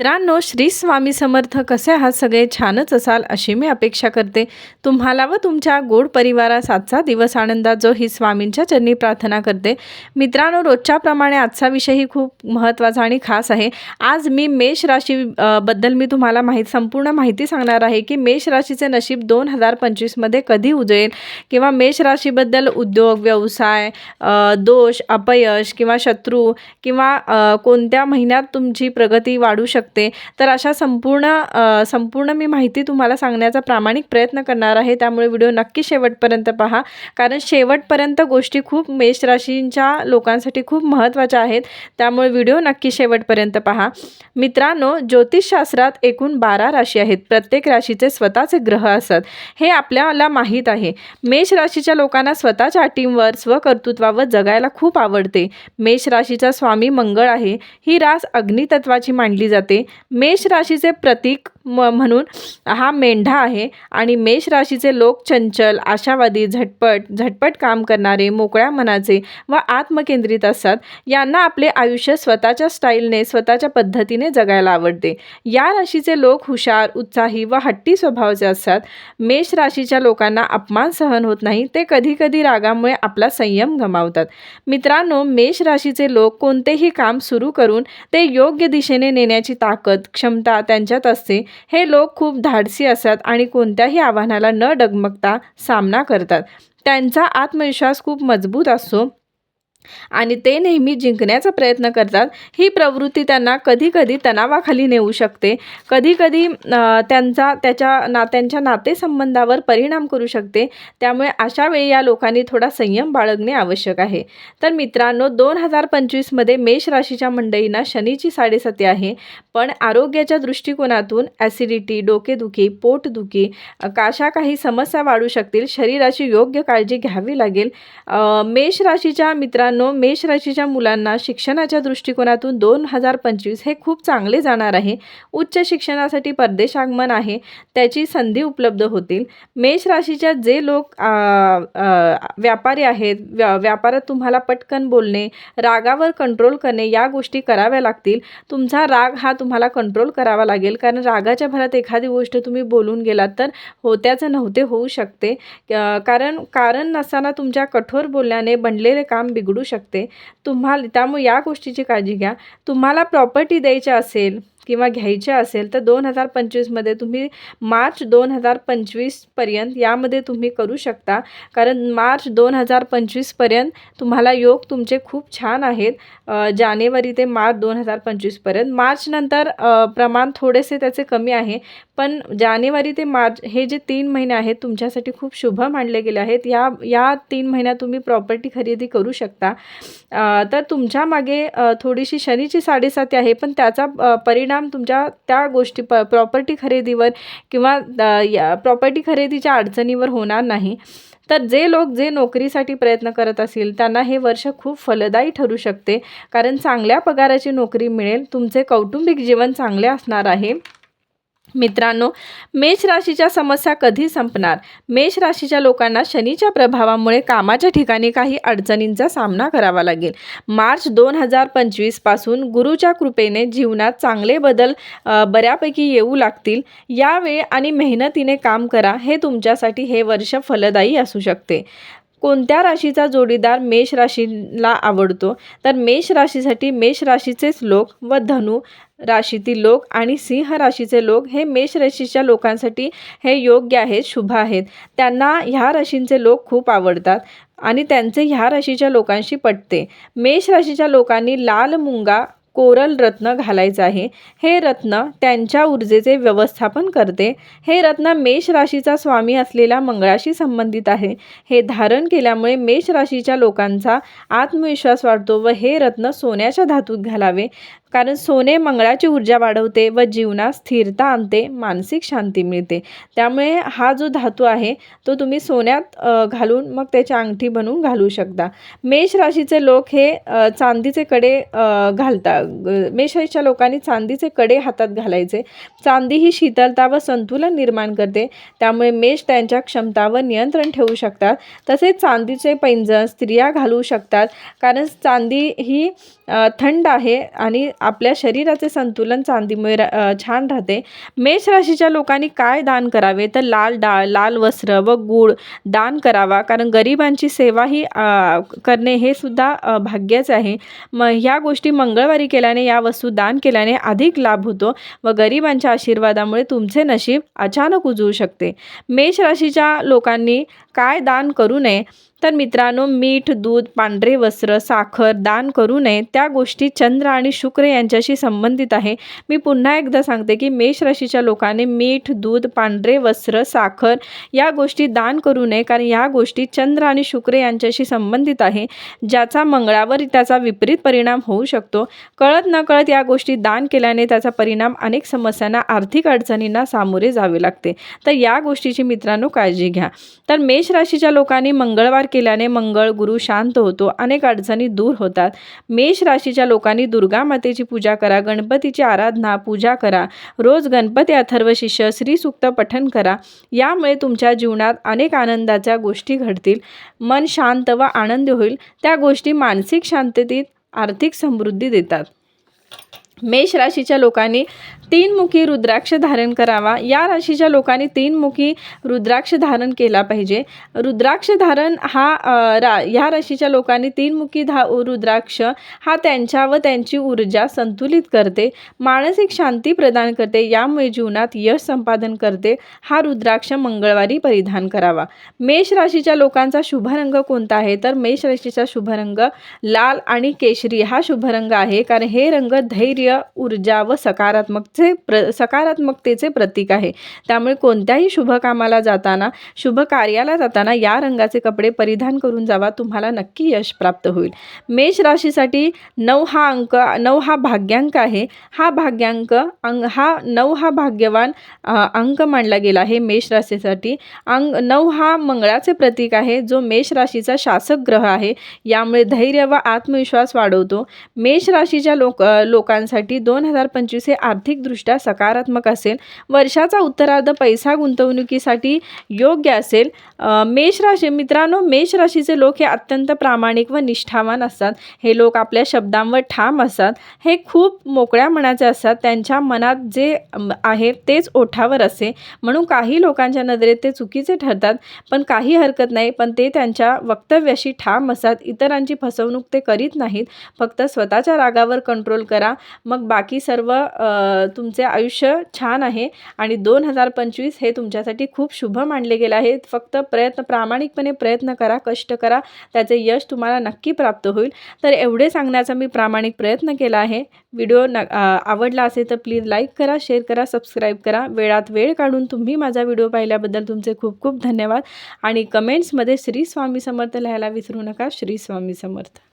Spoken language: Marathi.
मित्रांनो श्री स्वामी समर्थ कसे आहात? सगळे छानच असाल अशी मी अपेक्षा करते. तुम्हाला व तुमच्या गोड परिवारास आजचा दिवस आनंदात जो ही स्वामींच्या चरणी प्रार्थना करते. मित्रांनो रोजच्याप्रमाणे आजचा विषयही खूप महत्त्वाचा आणि खास आहे. आज मी मेष राशी बद्दल मी तुम्हाला माहीत संपूर्ण माहिती सांगणार आहे की मेष राशीचे नशीब दोन हजार पंचवीसमध्ये कधी उजळेल किंवा मेष राशीबद्दल उद्योग व्यवसाय दोष अपयश किंवा शत्रू किंवा कोणत्या महिन्यात तुमची प्रगती वाढू शकते? तर अशा संपूर्ण संपूर्ण मी माहिती तुम्हाला सांगण्याचा प्रामाणिक प्रयत्न करणार आहे. त्यामुळे व्हिडिओ नक्की शेवटपर्यंत पहा. कारण शेवटपर्यंत गोष्टी खूप मेष राशींच्या लोकांसाठी खूप महत्त्वाच्या आहेत. त्यामुळे व्हिडिओ नक्की शेवटपर्यंत पहा. मित्रांनो ज्योतिषशास्त्रात एकूण बारा राशी आहेत. प्रत्येक राशीचे स्वतःचे ग्रह असतात. हे आपल्याला माहीत आहे. मेष राशीच्या लोकांना स्वतःच्या अटींवर स्वकर्तृत्वावर जगायला खूप आवडते. मेष राशीचा स्वामी मंगळ आहे. ही रास अग्नितत्वाची मानली जाते. मेष राशीचे प्रतीक म म्हणून हा मेंढा आहे. आणि मेष राशीचे लोक चंचल आशावादी झटपट झटपट काम करणारे मोकळ्या मनाचे व आत्मकेंद्रित असतात. यांना आपले आयुष्य स्वतःच्या स्टाईलने स्वतःच्या पद्धतीने जगायला आवडते. या राशीचे लोक हुशार उत्साही व हट्टी स्वभावाचे असतात. मेष राशीच्या लोकांना अपमान सहन होत नाही. ते कधीकधी रागामुळे आपला संयम गमावतात. मित्रांनो मेष राशीचे लोक कोणतेही काम सुरू करून ते योग्य दिशेने नेण्याची ताकद क्षमता त्यांच्यात असते. हे लोक खूप धाडसी असतात आणि कोणत्याही आव्हानाला न डगमगता सामना करतात. त्यांचा आत्मविश्वास खूप मजबूत असतो आणि ते नेहमी जिंकण्याचा प्रयत्न करतात. ही प्रवृत्ती त्यांना कधीकधी तणावाखाली नेऊ शकते. कधीकधी त्यांचा त्याच्या नात्यांच्या नातेसंबंधावर परिणाम करू शकते. त्यामुळे अशा वेळी या लोकांनी थोडा संयम बाळगणे आवश्यक आहे. तर मित्रांनो दोन हजार पंचवीसमध्ये मेष राशीच्या मंडळींना शनीची साडेसती आहे. पण आरोग्याच्या दृष्टिकोनातून ॲसिडिटी डोकेदुखी पोटदुखी अ, अशा काही समस्या वाढू शकतील. शरीराची योग्य काळजी घ्यावी लागेल. मेष राशीच्या मित्रांनो मेष राशीच्या मुलांना शिक्षणाच्या दृष्टिकोनातून दोन हजार पंचवीस हे खूप चांगले जाणार आहे. उच्च शिक्षणासाठी परदेश आगमन आहे. त्याची संधी उपलब्ध होतील. मेष राशीच्या जे लोक व्यापारी आहेत व्या व्यापारात तुम्हाला पटकन बोलणे रागावर कंट्रोल करणे या गोष्टी कराव्या लागतील. तुमचा राग हा तुम तुम्हाला कंट्रोल करावा लागेल. कारण रागाच्या भरात एखादी गोष्ट तुम्ही बोलून गेलात तर होत्याचं नव्हते होऊ शकते. कारण कारण नसताना तुमच्या कठोर बोलण्याने बनलेले काम बिघडू शकते. तुम्हाला त्यामुळे या गोष्टीची काळजी घ्या. तुम्हाला प्रॉपर्टी द्यायची असेल किंवा घ्यायच्या असेल तर दोन हजार पंचवीसमध्ये तुम्ही मार्च दोन हजार पंचवीसपर्यंत यामध्ये तुम्ही करू शकता. कारण मार्च दोन हजार पंचवीसपर्यंत तुम्हाला योग तुमचे खूप छान आहेत. जानेवारी ते मार्च दोन हजार पंचवीसपर्यंत. मार्चनंतर प्रमाण थोडेसे त्याचे कमी आहे. पण जानेवारी ते मार्च हे जे तीन महिने आहेत तुमच्यासाठी खूप शुभ मानले गेले आहेत. या या तीन महिन्यात तुम्ही प्रॉपर्टी खरेदी करू शकता. तर तुमच्या मागे थोडीशी शनीची साडेसाती आहे. पण त्याचा परिणाम परिणाम तुमच्या त्या गोष्टी प प्रॉपर्टी खरेदीवर किंवा या प्रॉपर्टी खरेदीच्या अडचणीवर होणार नाही. तर जे लोक जे नोकरीसाठी प्रयत्न करत असतील त्यांना हे वर्ष खूप फलदायी ठरू शकते. कारण चांगल्या पगाराची नोकरी मिळेल तुमचे कौटुंबिक जीवन चांगले असणार आहे. मित्रांनो मेष राशीच्या समस्या कधी संपणार? मेष राशीच्या लोकांना शनीच्या प्रभावामुळे कामाच्या ठिकाणी काही अडचणींचा सामना करावा लागेल. मार्च दोन हजार पंचवीसपासून गुरुच्या कृपेने जीवनात चांगले बदल बऱ्यापैकी येऊ लागतील. यावेळी आणि मेहनतीने काम करा हे तुमच्यासाठी हे वर्ष फलदायी असू शकते. कोणत्या राशीचा जोडीदार मेष राशीला आवडतो? तर मेष राशीसाठी मेष राशीचेच लोक व धनु राशीतील लोक आणि सिंह राशीचे लोक हे मेष राशीच्या लोकांसाठी हे योग्य आहेत शुभ आहेत. त्यांना ह्या राशींचे लोक खूप आवडतात आणि त्यांचे ह्या राशीच्या लोकांशी पटते. मेष राशीच्या लोकांनी लाल मुंगा कोरल रत्न घालायचं आहे. हे रत्न त्यांच्या ऊर्जेचे व्यवस्थापन करते. हे रत्न मेष राशीचा स्वामी असलेल्या मंगळाशी संबंधित आहे. हे धारण केल्यामुळे मेष राशीच्या लोकांचा आत्मविश्वास वाढतो व हे रत्न सोन्याच्या धातूत घालावे. कारण सोने मंगळाची ऊर्जा वाढवते व जीवनात स्थिरता आणते मानसिक शांती मिळते. त्यामुळे हा जो धातू आहे तो तुम्ही सोन्यात घालून मग त्याची अंगठी बनवून घालू शकता. मेष राशीचे लोक हे चांदीचे कडे घालता मेष राशीच्या लोकांनी चांदीचे कडे हातात घालायचे. चांदी ही शीतलता व संतुलन निर्माण करते. त्यामुळे मेष त्यांच्या क्षमता व नियंत्रण ठेवू शकतात. तसेच चांदीचे पैंजण स्त्रिया घालू शकतात. कारण चांदी ही थंड आहे आणि आपल्या शरीराचे संतुलन चांदीमुळे रा- छान राहते. मेष राशीच्या लोकांनी काय दान करावे? तर लाल डाळ लाल वस्त्र व गूळ दान करावा. कारण गरिबांची सेवा ही करणे हे सुद्धा भाग्यच आहे. मग ह्या गोष्टी मंगळवारी केल्याने या वस्तू दान केल्याने अधिक लाभ होतो व गरिबांच्या आशीर्वादामुळे तुमचे नशीब अचानक उजवू शकते. मेष राशीच्या लोकांनी काय दान करू नये? तर मित्रांनो मीठ दूध पांढरे वस्त्र साखर दान करू नये. त्या गोष्टी चंद्र आणि शुक्र यांच्याशी संबंधित आहे. मी पुन्हा एकदा सांगते की मेष राशीच्या लोकांनी मीठ दूध पांढरे वस्त्र साखर या गोष्टी दान करू नये कारण या गोष्टी चंद्र आणि शुक्र यांच्याशी संबंधित आहे. ज्याचा मंगळावर त्याचा विपरीत परिणाम होऊ शकतो. कळत नकळत या गोष्टी दान केल्याने त्याचा परिणाम अनेक समस्यांना आर्थिक अडचणींना सामोरे जावे लागते. तर या गोष्टीची मित्रांनो काळजी घ्या. तर मेष राशीच्या लोकांनी मंगळवार केल्याने मंगळ गुरु शांत होतो. अनेक अडचणी दूर होतात. मेष राशीच्या लोकांनी दुर्गा मातेची पूजा करा गणपतीची आराधना पूजा करा. रोज गणपती अथर्व शिष्य श्रीसुक्त पठन करा. यामुळे तुमच्या जीवनात अनेक आनंदाच्या गोष्टी घडतील. मन शांत व आनंदी होईल. त्या गोष्टी मानसिक शांततेत आर्थिक समृद्धी देतात. मेष राशीच्या लोकांनी तीनमुखी रुद्राक्ष धारण करावा. या राशीच्या लोकांनी तीनमुखी रुद्राक्ष धारण केला पाहिजे. रुद्राक्ष धारण हा रा ह्या राशीच्या लोकांनी तीनमुखी धा रुद्राक्ष हा त्यांच्या व त्यांची ऊर्जा संतुलित करते मानसिक शांती प्रदान करते यामुळे जीवनात यश संपादन करते हा रुद्राक्ष मंगळवारी परिधान करावा. मेष राशीच्या लोकांचा शुभ रंग कोणता आहे? तर मेष राशीचा शुभ रंग लाल आणि केशरी हा शुभ रंग आहे. कारण हे रंग धैर्य ऊर्जा व सकारात्मक सकारात्मकचे प्र सकारात्मकतेचे प्रतीक आहे. त्यामुळे कोणत्याही शुभ कामाला जाताना शुभ कार्याला जाताना या रंगाचे कपडे परिधान करून जावा तुम्हाला नक्की यश प्राप्त होईल. मेष राशीसाठी नऊ हा अंक नऊ हा भाग्यांक आहे. हा भाग्यांक अंग हा नऊ हा भाग्यवान अंक मानला गेला आहे मेष राशीसाठी. अंग नऊ हा मंगळाचे प्रतीक आहे जो मेष राशीचा शासक ग्रह आहे. यामुळे धैर्य व आत्मविश्वास वाढवतो. मेष राशीच्या लोक लोकांसाठी दोन हजार पंचवीस हे आर्थिक आर्थिकदृष्ट्या सकारात्मक असेल. वर्षाचा उत्तरार्ध पैसा गुंतवणुकीसाठी योग्य असेल. मेष राशी मित्रांनो मेष राशीचे लोक हे अत्यंत प्रामाणिक व निष्ठावान असतात. हे लोक आपल्या शब्दांवर ठाम असतात. हे खूप मोकळ्या मनाचे असतात. त्यांच्या मनात जे आहे तेच ओठावर असे. म्हणून काही लोकांच्या नजरेत ते चुकीचे ठरतात पण काही हरकत नाही पण ते त्यांच्या वक्तव्याशी ठाम असतात. इतरांची फसवणूक ते करीत नाहीत. फक्त स्वतःच्या रागावर कंट्रोल करा. मग बाकी सर्व तुमचे आयुष्य छान आहे आणि दोन हजार पंचवीस हे तुमच्यासाठी खूप शुभ मानले गेले आहे. फक्त प्रयत्न प्रामाणिकपणे प्रयत्न करा कष्ट करा. त्याचे यश तुम्हाला नक्की प्राप्त होईल. तर एवढे सांगण्याचा मी प्रामाणिक प्रयत्न केला आहे. व्हिडिओ न आवडला असेल तर प्लीज लाईक करा शेअर करा सबस्क्राईब करा. वेळात वेळ काढून तुम्ही माझा व्हिडिओ पाहिल्याबद्दल तुमचे खूप खूप धन्यवाद. आणि कमेंट्समध्ये श्री स्वामी समर्थ लिहायला विसरू नका. श्री स्वामी समर्थ.